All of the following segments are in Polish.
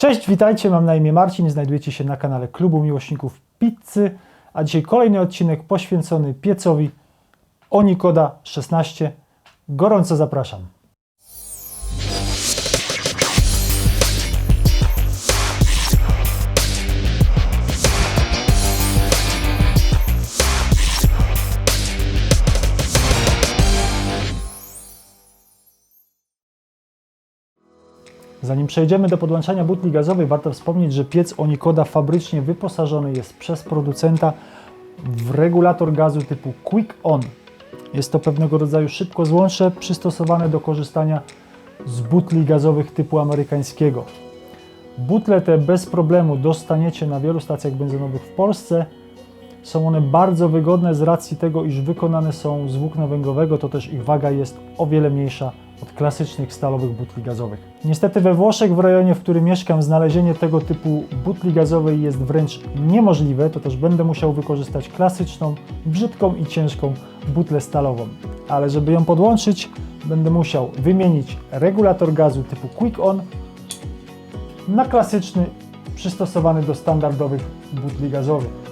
Cześć, witajcie, mam na imię Marcin, znajdujecie się na kanale Klubu Miłośników Pizzy, a dzisiaj kolejny odcinek poświęcony piecowi Onikoda 16. Gorąco zapraszam. Zanim przejdziemy do podłączania butli gazowej, warto wspomnieć, że piec Onikoda fabrycznie wyposażony jest przez producenta w regulator gazu typu Quick On. Jest to pewnego rodzaju szybko złącze przystosowane do korzystania z butli gazowych typu amerykańskiego. Butle te bez problemu dostaniecie na wielu stacjach benzynowych w Polsce. Są one bardzo wygodne z racji tego, iż wykonane są z włókna węglowego, to też ich waga jest o wiele mniejsza od klasycznych stalowych butli gazowych. Niestety we Włoszech, w rejonie, w którym mieszkam, znalezienie tego typu butli gazowej jest wręcz niemożliwe, to też będę musiał wykorzystać klasyczną, brzydką i ciężką butlę stalową. Ale żeby ją podłączyć, będę musiał wymienić regulator gazu typu Quick On na klasyczny, przystosowany do standardowych butli gazowych.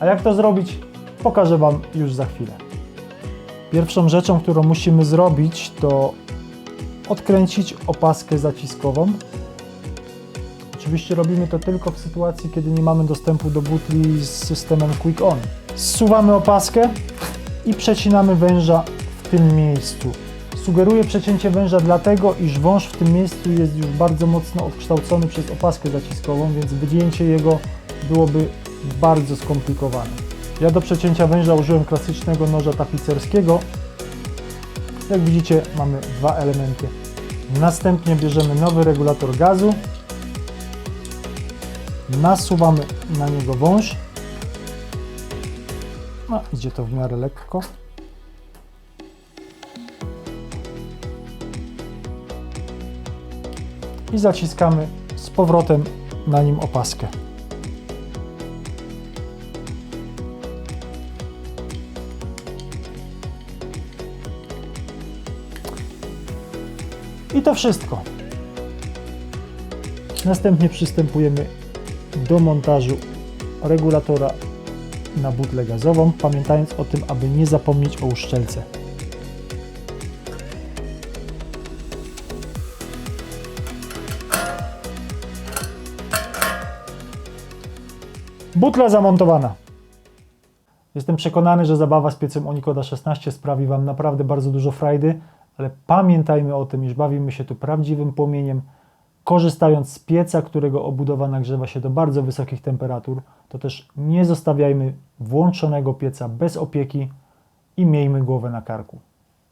A jak to zrobić, pokażę Wam już za chwilę. Pierwszą rzeczą, którą musimy zrobić, to odkręcić opaskę zaciskową. Oczywiście robimy to tylko w sytuacji, kiedy nie mamy dostępu do butli z systemem Quick On. Zsuwamy opaskę i przecinamy węża w tym miejscu. Sugeruję przecięcie węża dlatego, iż wąż w tym miejscu jest już bardzo mocno odkształcony przez opaskę zaciskową, więc wygięcie jego byłoby bardzo skomplikowane. Ja do przecięcia węża użyłem klasycznego noża tapicerskiego. Jak widzicie, mamy dwa elementy. Następnie bierzemy nowy regulator gazu, nasuwamy na niego wąż. No, idzie to w miarę lekko. I zaciskamy z powrotem na nim opaskę. I to wszystko. Następnie przystępujemy do montażu regulatora na butlę gazową, pamiętając o tym, aby nie zapomnieć o uszczelce. Butla zamontowana. Jestem przekonany, że zabawa z piecem Onikoda 16 sprawi Wam naprawdę bardzo dużo frajdy, ale pamiętajmy o tym, iż bawimy się tu prawdziwym płomieniem, korzystając z pieca, którego obudowa nagrzewa się do bardzo wysokich temperatur, to też nie zostawiajmy włączonego pieca bez opieki i miejmy głowę na karku.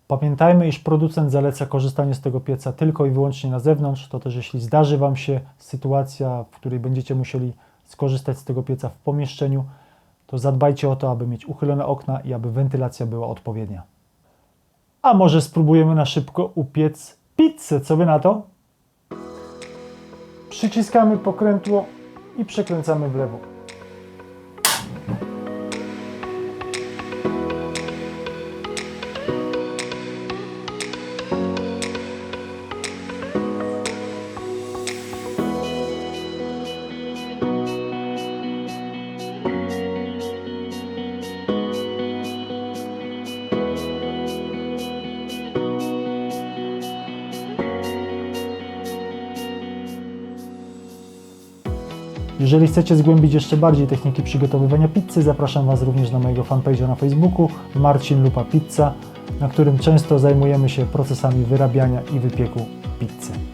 Pamiętajmy, iż producent zaleca korzystanie z tego pieca tylko i wyłącznie na zewnątrz, to też jeśli zdarzy Wam się sytuacja, w której będziecie musieli skorzystać z tego pieca w pomieszczeniu, to zadbajcie o to, aby mieć uchylone okna i aby wentylacja była odpowiednia. A może spróbujemy na szybko upiec pizzę, co Wy na to? Przyciskamy pokrętło i przekręcamy w lewo. Jeżeli chcecie zgłębić jeszcze bardziej techniki przygotowywania pizzy, zapraszam Was również na mojego fanpage'a na Facebooku Marcin Lupa Pizza, na którym często zajmujemy się procesami wyrabiania i wypieku pizzy.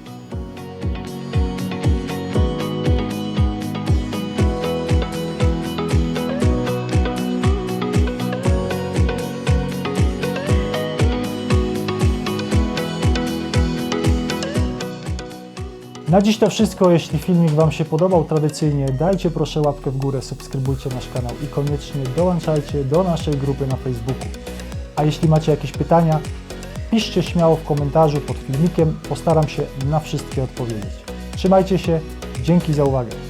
Na dziś to wszystko. Jeśli filmik Wam się podobał, tradycyjnie dajcie proszę łapkę w górę, subskrybujcie nasz kanał i koniecznie dołączajcie do naszej grupy na Facebooku. A jeśli macie jakieś pytania, piszcie śmiało w komentarzu pod filmikiem, postaram się na wszystkie odpowiedzieć. Trzymajcie się, dzięki za uwagę.